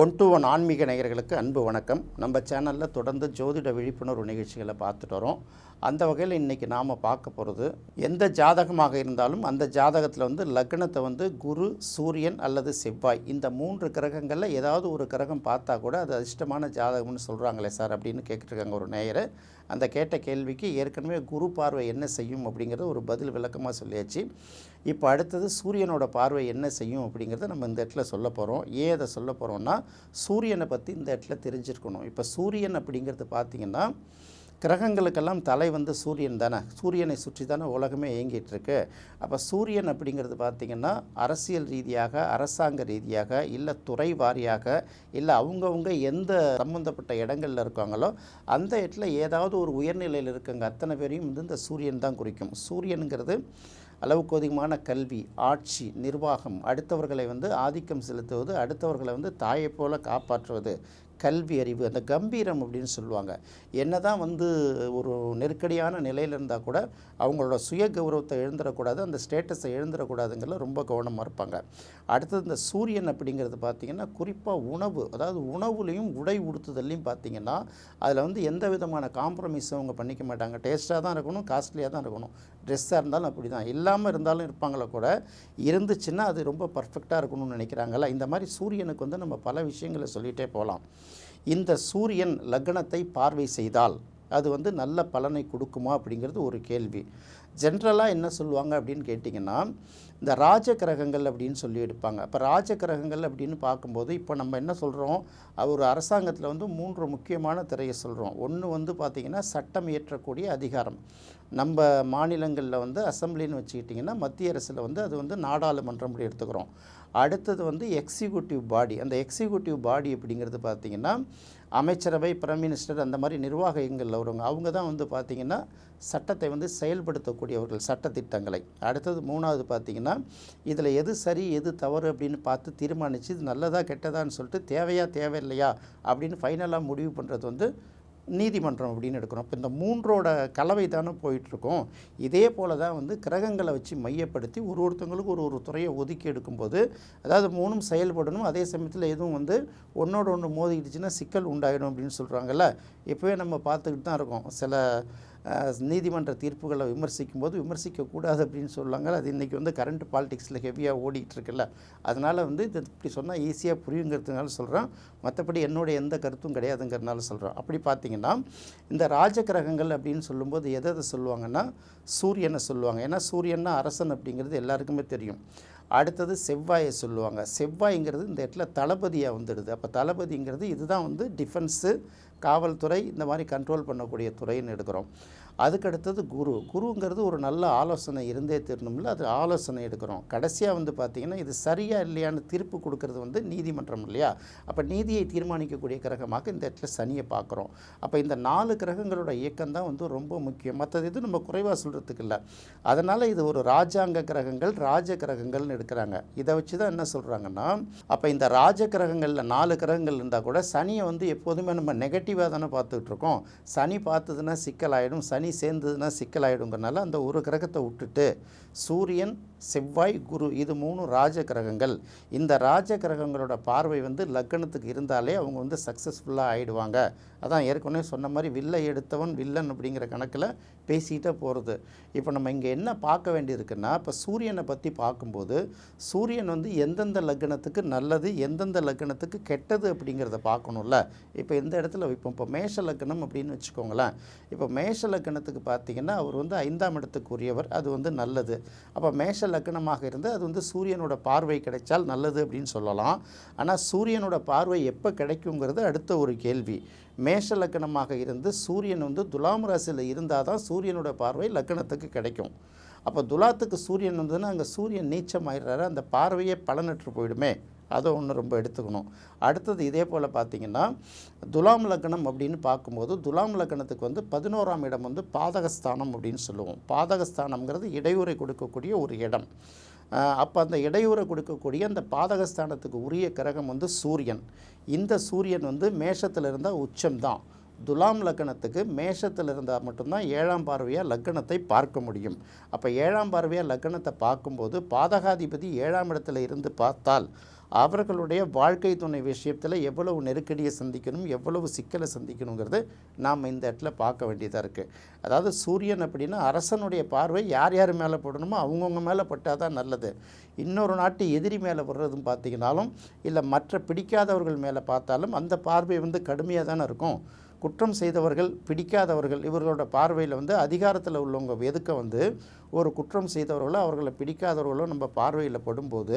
One to one ஆன்மீக நேயர்களுக்கு அன்பு வணக்கம். நம்ம சேனலில் தொடர்ந்து ஜோதிட விழிப்புணர்வு நிகழ்ச்சிகளை பார்த்துட்டு வரோம். அந்த வகையில் இன்றைக்கி நாம் பார்க்க போகிறது எந்த ஜாதகமாக இருந்தாலும் அந்த ஜாதகத்தில் வந்து லக்னத்தை வந்து குரு சூரியன் அல்லது செவ்வாய் இந்த மூன்று கிரகங்களில் ஏதாவது ஒரு கிரகம் பார்த்தா கூட அது அதிர்ஷ்டமான ஜாதகம்னு சொல்கிறாங்களே சார் அப்படின்னு கேட்டுருக்காங்க ஒரு நேயர். அந்த கேட்ட கேள்விக்கு ஏற்கனவே குரு பார்வை என்ன செய்யும் அப்படிங்கிறத ஒரு பதில் விளக்கமாக சொல்லியாச்சு. இப்போ அடுத்தது சூரியனோட பார்வை என்ன செய்யும் அப்படிங்கிறத நம்ம இந்த இடத்துல சொல்ல போகிறோம் ஏன் அதை சொல்ல போகிறோம்னா சூரியனை பற்றி இந்த இடத்துல தெரிஞ்சிருக்கணும். இப்போ சூரியன் அப்படிங்கிறது பார்த்திங்கன்னா கிரகங்களுக்கெல்லாம் தலை வந்து சூரியன் தானே. சூரியனை சுற்றி தானே உலகமே இயங்கிட்டு இருக்கு அப்போ சூரியன் அப்படிங்கிறது பார்த்திங்கன்னா அரசியல் ரீதியாக அரசாங்க ரீதியாக இல்லை துறை வாரியாக இல்லை அவங்கவுங்க எந்த சம்மந்தப்பட்ட இடங்களில் இருக்காங்களோ அந்த இடத்துல ஏதாவது ஒரு உயர்நிலையில் இருக்கங்க அத்தனை பேரையும் வந்து இந்த சூரியன் தான் குறிக்கும். சூரியனுங்கிறது அளவுக்கு அதிகமான கல்வி ஆட்சி நிர்வாகம் அடுத்தவர்களை வந்து ஆதிக்கம் செலுத்துவது அடுத்தவர்களை வந்து தாயைப் போல காப்பாற்றுவது கல்வி அறிவு அந்த கம்பீரம் அப்படின்னு சொல்லுவாங்க. என்ன தான் வந்து ஒரு நெருக்கடியான நிலையில் இருந்தால் கூட அவங்களோட சுய கௌரவத்தை எழுந்துடக்கூடாது அந்த ஸ்டேட்டஸை எழுந்துடக்கூடாதுங்கிறத ரொம்ப கவனமாக இருப்பாங்க. அடுத்தது இந்த சூரியன் அப்படிங்கிறது பார்த்திங்கன்னா குறிப்பாக உணவு அதாவது உணவுலையும் உடை உடுத்துதல்லையும் பார்த்திங்கன்னா அதில் வந்து எந்த விதமான காம்ப்ரமைஸும் அவங்க பண்ணிக்க மாட்டாங்க. டேஸ்ட்டாக தான் இருக்கணும் காஸ்ட்லியாக தான் இருக்கணும். ட்ரெஸ்ஸாக இருந்தாலும் அப்படி தான் இல்லாமல் இருந்தாலும் இருப்பாங்களே கூட இருந்துச்சுன்னா அது ரொம்ப பர்ஃபெக்டாக இருக்கணும்னு நினைக்கிறாங்கல்ல. இந்த மாதிரி சூரியனுக்கு வந்து நம்ம பல விஷயங்களை சொல்லிகிட்டே போகலாம். இந்த சூரியன் லக்னத்தை பார்வை செய்தால் அது வந்து நல்ல பலனை கொடுக்குமா அப்படிங்கிறது ஒரு கேள்வி. ஜென்ரலாக என்ன சொல்லுவாங்க அப்படின்னு கேட்டிங்கன்னா இந்த ராஜ கிரகங்கள் அப்படின்னு சொல்லி எடுப்பாங்க. அப்போ ராஜ கிரகங்கள் அப்படின்னு பார்க்கும்போது இப்போ நம்ம என்ன சொல்கிறோம் ஒரு அரசாங்கத்தில் வந்து மூன்று முக்கியமான திரையை சொல்கிறோம் ஒன்று வந்து பார்த்திங்கன்னா சட்டம் இயற்றக்கூடிய அதிகாரம். நம்ம மாநிலங்களில் வந்து அசம்பிளின்னு வச்சுக்கிட்டிங்கன்னா மத்திய அரசில் வந்து அது வந்து நாடாளுமன்றம் அப்படி எடுத்துக்கிறோம். அடுத்தது வந்து எக்ஸிக்யூட்டிவ் பாடி அந்த எக்ஸிக்யூட்டிவ் பாடி அப்படிங்கிறது பார்த்திங்கன்னா அமைச்சரவை பிரைம் மினிஸ்டர் அந்த மாதிரி நிர்வாகங்களில் வருவாங்க அவங்க தான் வந்து பார்த்திங்கன்னா சட்டத்தை வந்து செயல்படுத்தக்கூடியவர்கள் சட்டத்திட்டங்களை. அடுத்தது மூணாவது பார்த்திங்கன்னா இதில் எது சரி எது தவறு அப்படின்னு பார்த்து தீர்மானித்து இது நல்லதா கெட்டதான்னு சொல்லிட்டு தேவையா தேவையில்லையா அப்படின்னு ஃபைனலாக முடிவு பண்ணுறது வந்து நீதிமன்றம் அப்படின்னு எடுக்கிறோம். இப்போ இந்த மூன்றோட கலவை தானே போயிட்டுருக்கோம். இதே போல் தான் வந்து கிரகங்களை வச்சு மையப்படுத்தி ஒரு ஒருத்தவங்களுக்கு ஒரு ஒரு துறையை ஒதுக்கி எடுக்கும்போது அதாவது மூணும் செயல்படணும். அதே சமயத்தில் எதுவும் வந்து ஒன்றோட ஒன்று மோதிக்கிடுச்சுன்னா சிக்கல் உண்டாயிடும் அப்படின்னு சொல்கிறாங்கல்ல இப்போவே நம்ம பார்த்துக்கிட்டு தான் இருக்கோம். சில நீதிமன்ற தீர்ப்புகளை விமர்சிக்கும் போது விமர்சிக்கக்கூடாது அப்படின்னு சொல்லுவாங்க. அது இன்றைக்கி வந்து கரண்ட் பாலிடிக்ஸில் ஹெவியாக ஓடிட்டு இருக்குல்ல அதனால் வந்து இது இப்படி சொன்னால் ஈஸியாக புரியுங்கிறதுனால சொல்கிறேன் மற்றபடி என்னுடைய எந்த கருத்தும் கிடையாதுங்கிறதுனால சொல்கிறேன் அப்படி பார்த்தீங்கன்னா இந்த ராஜ கிரகங்கள் அப்படின்னு சொல்லும்போது எதை எதை சொல்லுவாங்கன்னா சூரியனை சொல்லுவாங்க. ஏன்னா சூரியன்னா அரசன் அப்படிங்கிறது எல்லாருக்குமே தெரியும். அடுத்தது செவ்வாயை சொல்லுவாங்க. செவ்வாய்ங்கிறது இந்த இடத்துல தளபதியாக வந்துடுது. அப்போ தளபதிங்கிறது இதுதான் வந்து டிஃபென்ஸு காவல்துறை இந்த மாதிரி கண்ட்ரோல் பண்ணக்கூடிய துறைன்னு எடுக்கிறோம். அதுக்கடுத்தது குரு. குருங்கிறது ஒரு நல்ல ஆலோசனை இருந்தே தீரணும்ல அது ஆலோசனை எடுக்கிறோம். கடைசியாக வந்து பார்த்திங்கன்னா இது சரியாக இல்லையான்னு தீர்ப்பு கொடுக்கறது வந்து நீதிமன்றம் இல்லையா? அப்போ நீதியை தீர்மானிக்கக்கூடிய கிரகமாக இந்த இடத்துல சனியை பார்க்குறோம் அப்போ இந்த நாலு கிரகங்களோட இயக்கம் தான் வந்து ரொம்ப முக்கியம். மற்றது இது நம்ம குறைவாக சொல்கிறதுக்கு இல்லை. அதனால் இது ஒரு ராஜாங்க கிரகங்கள் ராஜ கிரகங்கள்னு எடுக்கிறாங்க. இதை வச்சு தான் என்ன சொல்கிறாங்கன்னா அப்போ இந்த ராஜ கிரகங்களில் நாலு கிரகங்கள் இருந்தால் கூட சனியை வந்து எப்போதுமே நம்ம நெகட்டிவாக தானே பார்த்துட்ருக்கோம் சனி பார்த்ததுன்னா சிக்கலாயிடும். சனி சேர்ந்ததுன்னா சிக்கலாயிடுங்கிறனால அந்த ஒரு கிரகத்தை விட்டுட்டு சூரியன் செவ்வாய் குரு இது மூணு ராஜ கிரகங்கள் இந்த ராஜ கிரகங்களோட பார்வை வந்து லக்னத்துக்கு இருந்தாலே அவங்க வந்து சக்ஸஸ்ஃபுல்லாக ஆகிடுவாங்க அதான் ஏற்கனவே சொன்ன மாதிரி வில்லை எடுத்தவன் வில்லன் அப்படிங்கிற கணக்கில் பேசிக்கிட்டே போகிறது இப்போ நம்ம இங்கே என்ன பார்க்க வேண்டியிருக்குன்னா இப்போ சூரியனை பற்றி பார்க்கும்போது சூரியன் வந்து எந்தெந்த லக்னத்துக்கு நல்லது எந்தெந்த லக்னத்துக்கு கெட்டது அப்படிங்கிறத பார்க்கணும்ல. இப்போ இந்த இடத்துல இப்போ இப்போ மேஷ லக்னம் அப்படின்னு வச்சுக்கோங்களேன். இப்போ மேஷ லக்னத்துக்கு பார்த்தீங்கன்னா அவர் வந்து ஐந்தாம் இடத்துக்கு உரியவர் அது வந்து நல்லது. அப்போ மேஷ லக்னமாக இருந்து அது வந்து சூரியனோட பார்வை கிடைச்சால் நல்லது அப்படின்னு சொல்லலாம். ஆனால் சூரியனோட பார்வை எப்போ கிடைக்குங்கிறது அடுத்த ஒரு கேள்வி. மேஷ லக்னமாக இருந்து சூரியன் வந்து துலாம் ராசியில் இருந்தால் தான் சூரியனோட பார்வை லக்னத்துக்கு கிடைக்கும். அப்போ துலாத்துக்கு சூரியன் வந்ததுன்னா அங்கே சூரியன் நீச்சம் ஆயிடுறாரு அந்த பார்வையே பலனற்று போயிடுமே. அதை ஒன்று ரொம்ப எடுத்துக்கணும். அடுத்தது இதே போல் பார்த்தீங்கன்னா துலாம் லக்னம் அப்படின்னு பார்க்கும்போது துலாம் லக்னத்துக்கு வந்து பதினோராம் இடம் வந்து பாதகஸ்தானம் அப்படின்னு சொல்லுவோம். பாதகஸ்தானம்ங்கிறது இடையூறை கொடுக்கக்கூடிய ஒரு இடம். அப்போ அந்த இடையூறை கொடுக்கக்கூடிய அந்த பாதகஸ்தானத்துக்கு உரிய கிரகம் வந்து சூரியன். இந்த சூரியன் வந்து மேஷத்தில் இருந்தால் உச்சம் தான் துலாம் லக்கணத்துக்கு மேஷத்தில் இருந்தால் மட்டும்தான் ஏழாம் பார்வையாக லக்கணத்தை பார்க்க முடியும். அப்போ ஏழாம் பார்வையாக லக்கணத்தை பார்க்கும்போது பாதகாதிபதி ஏழாம் இடத்துல இருந்து பார்த்தால் அவர்களுடைய வாழ்க்கை துணை விஷயத்தில் எவ்வளவு நெருக்கடியை சந்திக்கணும் எவ்வளவு சிக்கலை சந்திக்கணுங்கிறது நாம் இந்த இடத்துல பார்க்க வேண்டியதாக இருக்குது அதாவது சூரியன் அப்படின்னா அரசனுடைய பார்வை யார் யார் மேலே போடணுமோ அவங்கவுங்க மேலே பட்டால் தான் நல்லது. இன்னொரு நாட்டு எதிரி மேலே போடுறதும் பார்த்தீங்கனாலும் இல்லை மற்ற பிடிக்காதவர்கள் மேலே பார்த்தாலும் அந்த பார்வை வந்து கடுமையாக தானே இருக்கும். குற்றம் செய்தவர்கள் பிடிக்காதவர்கள் இவர்களோட பார்வையில் வந்து அதிகாரத்தில் உள்ளவங்க எதுக்க வந்து ஒரு குற்றம் செய்தவர்களோ அவர்களை பிடிக்காதவர்களோ நம்ம பார்வையில் படும்போது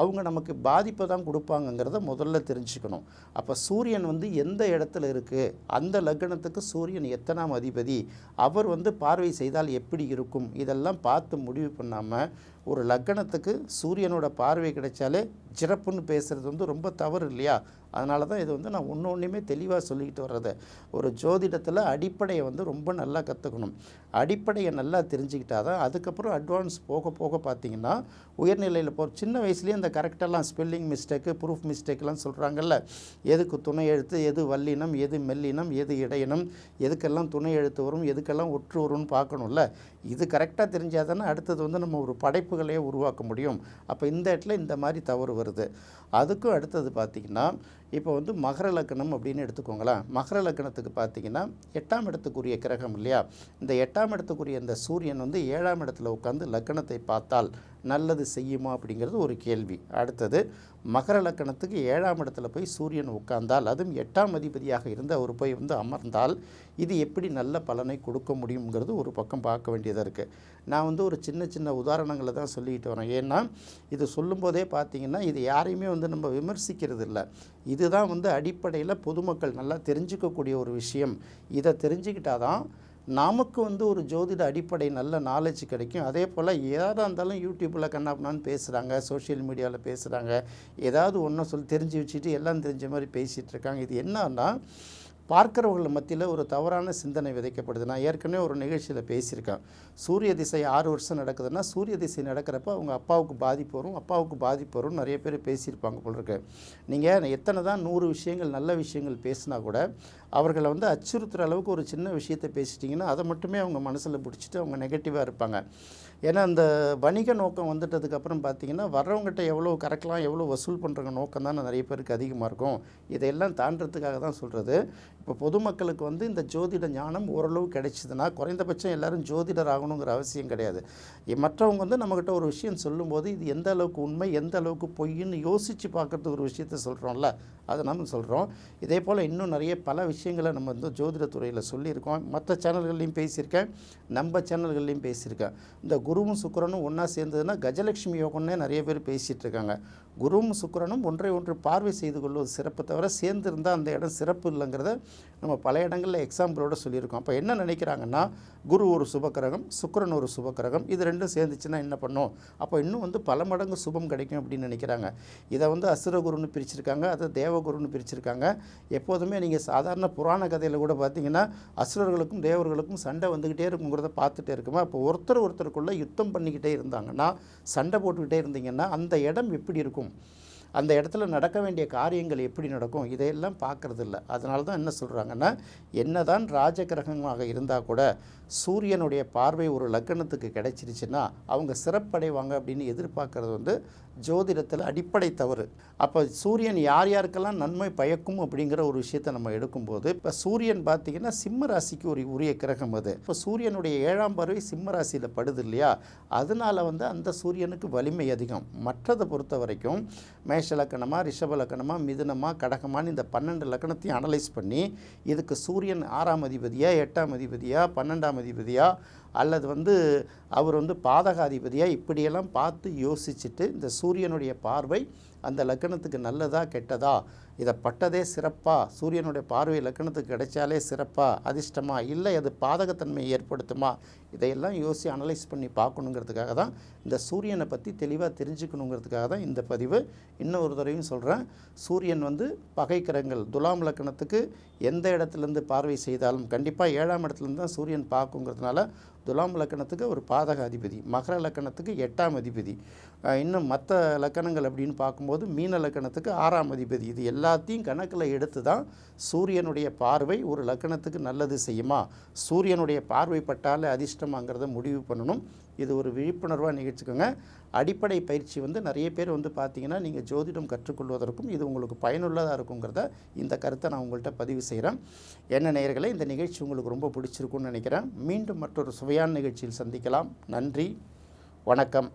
அவங்க நமக்கு பாதிப்பை தான் கொடுப்பாங்கங்கிறத முதல்ல தெரிஞ்சுக்கணும். அப்போ சூரியன் வந்து எந்த இடத்துல இருக்குது அந்த லக்னத்துக்கு சூரியன் எத்தனாம் அதிபதி? அவர் வந்து பார்வை செய்தால் எப்படி இருக்கும்? இதெல்லாம் பார்த்து முடிவு பண்ணாமல் ஒரு லக்கணத்துக்கு சூரியனோட பார்வை கிடைச்சாலே சிறப்புன்னு பேசுகிறது வந்து ரொம்ப தவறு இல்லையா? அதனால தான் இது வந்து நான் ஒன்று ஒன்றுமே தெளிவாக சொல்லிக்கிட்டு வர்றது. ஒரு ஜோதிடத்தில் அடிப்படையை வந்து ரொம்ப நல்லா கற்றுக்கணும் அடிப்படையை நல்லா தெரிஞ்சுக்கிட்டா தான் அதுக்கப்புறம் அட்வான்ஸ் போக போக பார்த்தீங்கன்னா உயர்நிலையில் போகிற சின்ன வயசுலேயே அந்த கரெக்டெல்லாம் ஸ்பெல்லிங் மிஸ்டேக்கு ப்ரூஃப் மிஸ்டேக்லாம் சொல்கிறாங்கல்ல எதுக்கு துணை எழுத்து எது வல்லினம் எது மெல்லினம் எது இடையினம் எதுக்கெல்லாம் துணை எழுத்து வரும் எதுக்கெல்லாம் ஒற்று வரும்னு பார்க்கணும்ல. இது கரெக்டாக தெரிஞ்சால் தானே அடுத்தது வந்து நம்ம ஒரு படைப்புகளையே உருவாக்க முடியும். அப்போ இந்த இடத்துல இந்த மாதிரி தவறு வருது. அதுக்கும் அடுத்தது பார்த்திங்கன்னா இப்போ வந்து மகர லக்கணம் அப்படின்னு எடுத்துக்கோங்களேன். மகர லக்கணத்துக்கு பார்த்தீங்கன்னா எட்டாம் இடத்துக்குரிய கிரகம் இல்லையா? இந்த எட்டாம் இடத்துக்குரிய இந்த சூரியன் வந்து ஏழாம் இடத்துல உட்காந்து லக்கணத்தை பார்த்தால் நல்லது செய்யுமா அப்படிங்கிறது ஒரு கேள்வி. அடுத்தது மகர லக்கணத்துக்கு ஏழாம் இடத்துல போய் சூரியன் உட்கார்ந்தால் அதுவும் எட்டாம் அதிபதியாக இருந்து அவர் போய் வந்து அமர்ந்தால் இது எப்படி நல்ல பலனை கொடுக்க முடியுங்கிறது ஒரு பக்கம் பார்க்க வேண்டியதாக இருக்குது நான் வந்து ஒரு சின்ன சின்ன உதாரணங்களை தான் சொல்லிக்கிட்டு வரேன். ஏன்னா இது சொல்லும்போதே பார்த்தீங்கன்னா இது யாரையுமே வந்து நம்ம விமர்சிக்கிறது இல்லை. இதுதான் வந்து அடிப்படையில் பொதுமக்கள் நல்லா தெரிஞ்சுக்கக்கூடிய ஒரு விஷயம். இதை தெரிஞ்சுக்கிட்டாதான் தான் நமக்கு வந்து ஒரு ஜோதிட அடிப்படை நல்ல நாலேஜ் கிடைக்கும். அதே போல் ஏதாவது இருந்தாலும் யூடியூப்பில் கண்ணாப்பினான்னு பேசுகிறாங்க சோஷியல் மீடியாவில் பேசுகிறாங்க ஏதாவது ஒன்றை சொல்லி தெரிஞ்சு வச்சுட்டு எல்லாம் தெரிஞ்ச மாதிரி பேசிகிட்டு இருக்காங்க. இது என்னன்னா பார்க்குறவர்கள் மத்தியில் ஒரு தவறான சிந்தனை விதைக்கப்படுது. நான் ஏற்கனவே ஒரு நிகழ்ச்சியில் பேசியிருக்கேன். சூரிய திசை ஆறு வருஷம் நடக்குதுன்னா சூரிய திசை நடக்கிறப்ப அவங்க அப்பாவுக்கு பாதிப்பு வரும் அப்பாவுக்கு பாதிப்பு வரும் நிறைய பேர் பேசியிருப்பாங்க போல இருக்கு. நீங்கள் எத்தனை தான் நூறு விஷயங்கள் நல்ல விஷயங்கள் பேசினா கூட அவர்களை வந்து அச்சுறுத்துகிற அளவுக்கு ஒரு சின்ன விஷயத்தை பேசிட்டிங்கன்னா அதை மட்டுமே அவங்க மனசில் பிடிச்சிட்டு அவங்க நெகட்டிவாக இருப்பாங்க. ஏன்னா அந்த வணிக நோக்கம் வந்துட்டதுக்கப்புறம் பார்த்தீங்கன்னா வர்றவங்ககிட்ட எவ்வளோ கறக்கலாம் எவ்வளோ வசூல் பண்ணுற நோக்கம் தான் நிறைய பேருக்கு அதிகமாக இருக்கும். இதையெல்லாம் தாண்டறதுக்காக தான் சொல்கிறது இப்போ பொதுமக்களுக்கு வந்து இந்த ஜோதிட ஞானம் ஓரளவு கிடைச்சிதுன்னா குறைந்தபட்சம் எல்லாரும் ஜோதிடர் ஆகணுங்கிற அவசியம் கிடையாது. மற்றவங்க வந்து நம்மக்கிட்ட ஒரு விஷயம் சொல்லும்போது இது எந்த அளவுக்கு உண்மை எந்த அளவுக்கு பொய்ன்னு யோசித்து பார்க்கறதுக்கு ஒரு விஷயத்த சொல்கிறோம்ல அதை நம்ம சொல்கிறோம் இதே போல் இன்னும் நிறைய பல விஷயங்களை நம்ம வந்து ஜோதிடத்துறையில் சொல்லியிருக்கோம். மற்ற சேனல்கள்லையும் பேசியிருக்கேன். நம்ம சேனல்கள்லையும் பேசியிருக்கேன். இந்த குருவும் சுக்கிரனும் ஒன்றா சேர்ந்ததுன்னா கஜலட்சுமி யோகம்னே நிறைய பேர் பேசிகிட்டு இருக்காங்க. குருவும் சுக்கிரனும் ஒன்றை ஒன்று பார்வை செய்து கொள்வது சிறப்பு தவிர சேர்ந்துருந்தால் அந்த இடம் சிறப்பு இல்லைங்கிறத நம்ம பல இடங்களில் எக்ஸாம்பிளோட சொல்லியிருக்கோம். அப்போ என்ன நினைக்கிறாங்கன்னா குரு ஒரு சுபக்கிரகம் சுக்கிரன் ஒரு சுபக்கிரகம் இது ரெண்டும் சேர்ந்துச்சுன்னா என்ன பண்ணும்? அப்போ இன்னும் வந்து பல மடங்கு சுபம் கிடைக்கும் அப்படின்னு நினைக்கிறாங்க. இதை வந்து அசுரகுருன்னு பிரிச்சிருக்காங்க அதை தேவகுருன்னு பிரிச்சிருக்காங்க. எப்போதுமே நீங்கள் சாதாரண புராண கதையில் கூட பார்த்தீங்கன்னா அசுரர்களுக்கும் தேவர்களுக்கும் சண்டை வந்துக்கிட்டே இருக்குங்கிறத பார்த்துட்டே இருக்குமா? அப்போ ஒருத்தர் ஒருத்தருக்குள்ளே யுத்தம் பண்ணிக்கிட்டே இருந்தாங்கன்னா சண்டை போட்டுக்கிட்டே இருந்தீங்கன்னா அந்த இடம் எப்படி இருக்கும்? அந்த இடத்துல நடக்க வேண்டிய காரியங்கள் எப்படி நடக்கும் இதையெல்லாம் பார்க்கறது இல்லை அதனால தான் என்ன சொல்கிறாங்கன்னா என்னதான் ராஜகிரகமாக இருந்தால் கூட சூரியனுடைய பார்வை ஒரு லக்கணத்துக்கு கிடைச்சிருச்சுன்னா அவங்க சிறப்படைவாங்க அப்படின்னு எதிர்பார்க்கறது வந்து ஜோதிடத்தில் அடிப்படை தவறு. அப்போ சூரியன் யார் யாருக்கெல்லாம் நன்மை பயக்கும் அப்படிங்கிற ஒரு விஷயத்தை நம்ம எடுக்கும்போது இப்போ சூரியன் பார்த்திங்கன்னா சிம்ம ராசிக்கு ஒரு உரிய கிரகம் அது. இப்போ சூரியனுடைய ஏழாம் பார்வை சிம்ம ராசியில் படுது இல்லையா? அதனால வந்து அந்த சூரியனுக்கு வலிமை அதிகம். மற்றதை பொறுத்த வரைக்கும் மேஷ லக்கணமாக ரிஷப லக்கணமாக மிதுனமாக கடகமான்னு இந்த பன்னெண்டு லக்கணத்தையும் அனலைஸ் பண்ணி இதுக்கு சூரியன் ஆறாம் அதிபதியா எட்டாம் அதிபதியா பன்னெண்டாம் அதிபதியா அல்லது வந்து அவர் வந்து பாதகாதிபதியாக இப்படியெல்லாம் பார்த்து யோசிச்சுட்டு இந்த சூரியனுடைய பார்வை அந்த லக்கணத்துக்கு நல்லதா கெட்டதா இதை பட்டதே சிறப்பாக சூரியனுடைய பார்வை லக்கணத்துக்கு கிடைச்சாலே சிறப்பாக அதிர்ஷ்டமாக இல்லை அது பாதகத்தன்மையை ஏற்படுத்துமா? இதையெல்லாம் யோசித்து அனலைஸ் பண்ணி பார்க்கணுங்கிறதுக்காக தான் இந்த சூரியனை பற்றி தெளிவாக தெரிஞ்சுக்கணுங்கிறதுக்காக தான் இந்த பதிவு. இன்னும் ஒரு தடவையும் சொல்கிறேன் சூரியன் வந்து பகைக்கிரங்கள் துலாம் லக்கணத்துக்கு எந்த இடத்துலேருந்து பார்வை செய்தாலும் கண்டிப்பாக ஏழாம் இடத்துலேருந்து தான் சூரியன் பார்க்குங்கிறதுனால துலாம் லக்கணத்துக்கு ஒரு பாதக அதிபதி மகர லக்கணத்துக்கு எட்டாம் அதிபதி. இன்னும் மற்ற லக்கணங்கள் அப்படின்னு பார்க்கும்போது மீன லக்கணத்துக்கு ஆறாம் அதிபதி. இது எல்லாத்தையும் கணக்கில் எடுத்து தான் சூரியனுடைய பார்வை ஒரு லக்கணத்துக்கு நல்லது செய்யுமா? சூரியனுடைய பார்வை பட்டாலே அதிர்ஷ்டமாங்கிறத முடிவு பண்ணணும். இது ஒரு விழிப்புணர்வாக நிகழ்ச்சிக்கோங்க. அடிப்படை பயிற்சி வந்து நிறைய பேர் வந்து பார்த்தீங்கன்னா நீங்கள் ஜோதிடம் கற்றுக்கொள்வதற்கும் இது உங்களுக்கு பயனுள்ளதாக இருக்குங்கிறத இந்த கருத்தை நான் உங்கள்கிட்ட பதிவு செய்கிறேன் என்ன நேர்களை இந்த நிகழ்ச்சி உங்களுக்கு ரொம்ப பிடிச்சிருக்கும்னு நினைக்கிறேன். மீண்டும் மற்றொரு சுவையான நிகழ்ச்சியில் சந்திக்கலாம். நன்றி. வணக்கம்.